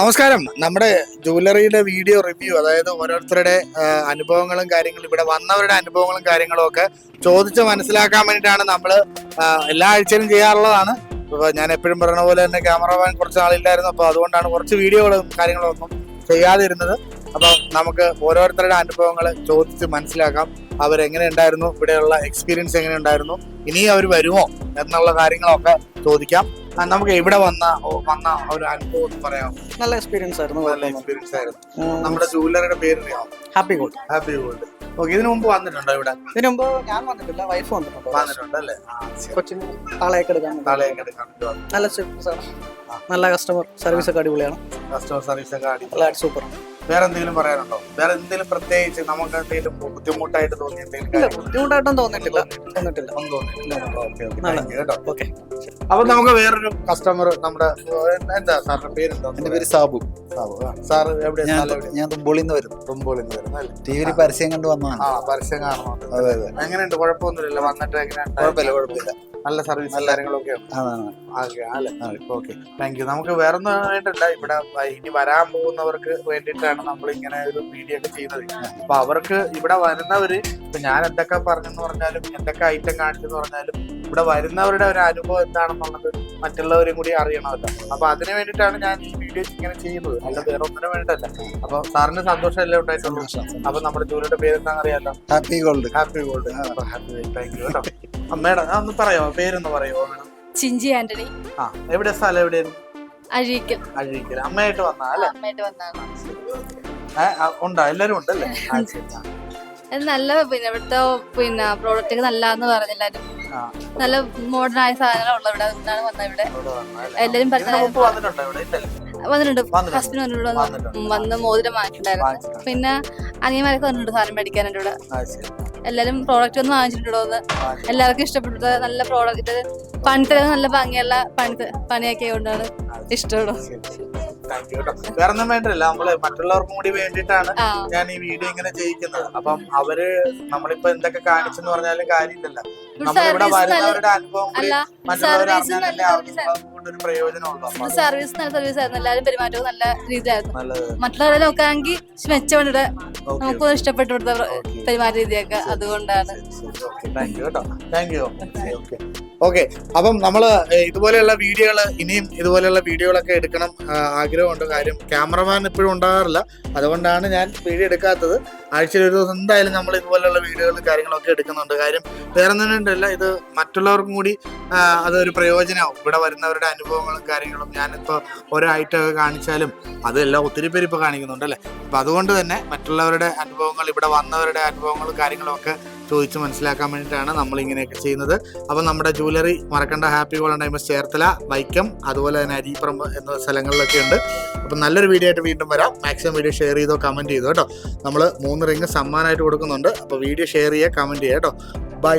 നമസ്കാരം. നമ്മുടെ ജുവലറിയുടെ video review അതായത് ഓരോരുത്തരുടെ അനുഭവങ്ങളും കാര്യങ്ങളും ഇവിടെ വന്നവരുടെ അനുഭവങ്ങളും കാര്യങ്ങളും ഒക്കെ ചോദിച്ച് മനസ്സിലാക്കാൻ വേണ്ടിയിട്ടാണ് നമ്മൾ എല്ലാ ആഴ്ചയിലും ചെയ്യാറുള്ളതാണ്. അപ്പോൾ ഞാൻ എപ്പോഴും പറയുന്ന പോലെ തന്നെ ക്യാമറമാൻ കുറച്ച് ആളില്ലായിരുന്നു. അപ്പോൾ അതുകൊണ്ടാണ് കുറച്ച് വീഡിയോകളും കാര്യങ്ങളും ഒന്നും ചെയ്യാതിരുന്നത്. അപ്പോൾ നമുക്ക് ഓരോരുത്തരുടെ അനുഭവങ്ങൾ ചോദിച്ച് മനസ്സിലാക്കാം. അവരെങ്ങനെ ഉണ്ടായിരുന്നു ഇവിടെയുള്ള എക്സ്പീരിയൻസ് എങ്ങനെ ഉണ്ടായിരുന്നു ഇനി അവർ വരുമോ? എന്നുള്ള കാര്യങ്ങളൊക്കെ ചോദിക്കാം. നമുക്ക് ഇവിടെ വന്ന വന്ന ഒരു അനുഭവം ഒന്ന് പറയാം നല്ല എക്സ്പീരിയൻസ് ആയിരുന്നു. നല്ല എക്സ്പീരിയൻസ് ആയിരുന്നു. നമ്മുടെ ജൂലറിയുടെ പേര് happy gold happy gold okay ഇതിനു മുമ്പ് വന്നിട്ടുണ്ടോ ഇവിടെ? ഇതിനു മുമ്പ് ഞാൻ വന്നിട്ടില്ല വൈഫ് വന്നിട്ടുണ്ട്. വന്നിട്ടുണ്ട് അല്ലേ? കൊച്ചിന് ആളെയൊക്കെ എടുക്കാൻ വേണ്ടി. നാളെയൊക്കെ എടുക്കാൻ നല്ല സർവീസ് ആണ്. നല്ല കസ്റ്റമർ സർവീസ് ഒക്കെ അടിപൊളിയാണ്. കസ്റ്റമർ സർവീസ് ഒക്കെ അടിപൊളി. സൂപ്പർ വേറെ എന്തെങ്കിലും പറയാനുണ്ടോ? വേറെ എന്തെങ്കിലും പ്രത്യേകിച്ച് നമുക്ക് എന്തെങ്കിലും ബുദ്ധിമുട്ടായിട്ട് തോന്നിയ എന്തെങ്കിലും ബുദ്ധിമുട്ടായിട്ടൊന്നും ബുദ്ധിമുട്ടായിട്ടും തോന്നിട്ടില്ല തോന്നിട്ടില്ല ഒന്നും തോന്നിയില്ല ഓക്കെ ഓക്കെ. നല്ല. കേട്ടോ. ഓക്കെ. അപ്പൊ നമുക്ക് വേറൊരു കസ്റ്റമർ നമ്മുടെ എന്താ സാറിന്റെ പേരെന്താ? എന്റെ പേര് സാബു. സാർ എവിടെ ഞാൻ തുമ്പോളിൽ നിന്ന് വരുന്നു തുമ്പോളിൽ നിന്ന് വരുന്നല്ലേ ടി വിയിൽ പരസ്യം കണ്ടു വന്നതാണ്. ആ പരസ്യം കാണണം. അതെ അതെ. എങ്ങനെയുണ്ട്? കുഴപ്പമൊന്നുമില്ല വന്നിട്ട് എങ്ങനെയുണ്ട് കുഴപ്പമില്ല കുഴപ്പമില്ല. നല്ല സർവീസ് കാര്യങ്ങളൊക്കെ ഓക്കെ താങ്ക് യു നമുക്ക് വേറെ ഒന്നും വേണ്ടില്ല ഇവിടെ ഇനി വരാൻ പോകുന്നവർക്ക് വേണ്ടിയിട്ടാണ് നമ്മൾ ഇങ്ങനെ ഒരു വീഡിയോ ഒക്കെ ചെയ്യുന്നത്. അപ്പൊ അവർക്ക് ഇവിടെ വരുന്നവര് ഇപ്പൊ ഞാൻ എന്തൊക്കെ പറഞ്ഞെന്ന് പറഞ്ഞാലും എന്തൊക്കെ ഐറ്റം കാണിച്ചെന്ന് പറഞ്ഞാലും ഇവിടെ വരുന്നവരുടെ ഒരു അനുഭവം എന്താണെന്നുള്ളത് മറ്റുള്ളവരും കൂടി അറിയണമല്ലോ. അപ്പൊ അതിന് വേണ്ടിയിട്ടാണ് ഞാൻ ഈ വീഡിയോ ഇങ്ങനെ ചെയ്യുന്നത്. അല്ല വേറെ ഒന്നിനും വേണ്ടിട്ടല്ല അപ്പൊ സാറിന് സന്തോഷമല്ലേ ഉണ്ടായിട്ടുള്ളൂ? അപ്പൊ നമ്മുടെ ജോലിയുടെ പേര് അറിയാലോ happy gold happy gold happy thank you കേട്ടോ. അമ്മയുടെ ഒന്ന് പറയോ പേരൊന്ന് പറയോ മേഡം? ചിഞ്ചി ആന്റണി. ആ എവിടെ സ്ഥലം എവിടെയായിരുന്നു അഴീക്കൽ അഴീക്കൽ അമ്മയായിട്ട് വന്നാ അല്ലേ? അമ്മയായിട്ട് ആ, ഉണ്ടോ? എല്ലാരും ഉണ്ടല്ലേ. നല്ല പിന്നെ ഇവിടുത്തെ പിന്നെ പ്രോഡക്റ്റ് നല്ലാന്ന് പറഞ്ഞു പറഞ്ഞെല്ലാരും നല്ല മോഡേൺ ആയ സാധനങ്ങൾ ഉള്ള ഇവിടെ. വന്നത്? എല്ലാരും പറഞ്ഞ വന്നിട്ടുണ്ടോ. ഹസ്ബൻഡ് വന്നിട്ട് വന്ന് മോതിരം വാങ്ങിച്ചിട്ടുണ്ടായിരുന്നു. വാങ്ങിച്ചിട്ടുണ്ട്. പിന്നെ അനിയന്മാരൊക്കെ വന്നിട്ടുണ്ട് സാധനം മേടിക്കാനായിട്ട് ഇവിടെ. എല്ലാരും പ്രോഡക്റ്റ് ഒന്ന് വാങ്ങിച്ചിട്ടുണ്ടോ എന്ന് എല്ലാവർക്കും ഇഷ്ടപ്പെട്ടത് നല്ല പ്രോഡക്റ്റ് പണിത്തര നല്ല ഭംഗിയുള്ള പണിത്ത് പണിയൊക്കെ കൊണ്ടാണ് ഇഷ്ടപ്പെടും വേറൊന്നും. വേറെ ഒന്നും വേണ്ടല്ല. നമ്മൾ മറ്റുള്ളവർക്കും കൂടി വേണ്ടിയിട്ടാണ് ഞാൻ ഈ വീഡിയോ ഇങ്ങനെ ചെയ്യിക്കുന്നത്. അപ്പം അവർ നമ്മളിപ്പോ എന്തൊക്കെ കാണിച്ചെന്ന് പറഞ്ഞാലും കാര്യമില്ലല്ലോ. നമ്മളിവിടെ വരുന്നവരുടെ അനുഭവം കൂടി മറ്റുള്ളവർ സർവീസ് അറിഞ്ഞാലല്ലേ നല്ല അവർക്ക് അതുകൊണ്ടൊരു പ്രയോജനമുള്ളൂ. അപ്പൊ അത് സർവീസ് നല്ല സർവീസ് ആയിരുന്നു. എല്ലാവരും പെരുമാറ്റവും നല്ല രീതിയായിരുന്നു നല്ലത്. മറ്റുള്ളവരെ നോക്കുകയാണെങ്കിൽ മെച്ചമാണ് ഇവിടെ ഓക്കെ നമുക്ക് ഇഷ്ടപ്പെട്ടു ഇവിടുത്തെ ഓക്കെ പെരുമാറ്റ രീതിയൊക്കെ അതുകൊണ്ടാണ്. താങ്ക് യു കേട്ടോ. താങ്ക് യു ഓക്കെ ഓക്കെ അപ്പം നമ്മൾ ഇതുപോലെയുള്ള വീഡിയോകൾ ഇനിയും ഇതുപോലെയുള്ള വീഡിയോകളൊക്കെ എടുക്കണം ആഗ്രഹമുണ്ട്. കാര്യം ക്യാമറമാൻ ഇപ്പോഴും ഉണ്ടാകാറില്ല. അതുകൊണ്ടാണ് ഞാൻ വീഡിയോ എടുക്കാത്തത്. ആഴ്ചയിൽ ഒരു ദിവസം എന്തായാലും നമ്മൾ ഇതുപോലെയുള്ള വീഡിയോകളും കാര്യങ്ങളൊക്കെ എടുക്കുന്നുണ്ട്. കാര്യം വേറെ ഒന്നുമില്ല ഇത് മറ്റുള്ളവർക്കും കൂടി അതൊരു പ്രയോജനമാവും. ഇവിടെ വരുന്നവരുടെ അനുഭവങ്ങളും കാര്യങ്ങളും ഞാനിപ്പോൾ ഓരോ കാണിച്ചാലും അതെല്ലാം ഒത്തിരി പേര് ഇപ്പോൾ കാണിക്കുന്നുണ്ട് അല്ലേ? അപ്പം അതുകൊണ്ട് തന്നെ മറ്റുള്ളവരുടെ അനുഭവങ്ങൾ ഇവിടെ വന്നവരുടെ അനുഭവങ്ങളും കാര്യങ്ങളും ഒക്കെ ചോദിച്ച് മനസ്സിലാക്കാൻ വേണ്ടിയിട്ടാണ് നമ്മൾ ഇങ്ങനെയൊക്കെ ചെയ്യുന്നത്. അപ്പം നമ്മുടെ ജൂവലറി മറക്കണ്ട ഹാപ്പി ഉണ്ടായ ചേർത്തല വൈക്കം അതുപോലെ തന്നെ അരിപ്പറമ്പ് എന്ന സ്ഥലങ്ങളിലൊക്കെ ഉണ്ട്. അപ്പം നല്ലൊരു വീഡിയോ ആയിട്ട് വീണ്ടും വരാം. മാക്സിമം വീഡിയോ ഷെയർ ചെയ്തോ കമന്റ് ചെയ്തോ കേട്ടോ. നമ്മൾ മൂന്ന് റിങ് സമ്മാനമായിട്ട് കൊടുക്കുന്നുണ്ട്. അപ്പോൾ വീഡിയോ ഷെയർ ചെയ്യുക കമന്റ് ചെയ്യുക കേട്ടോ. ബൈ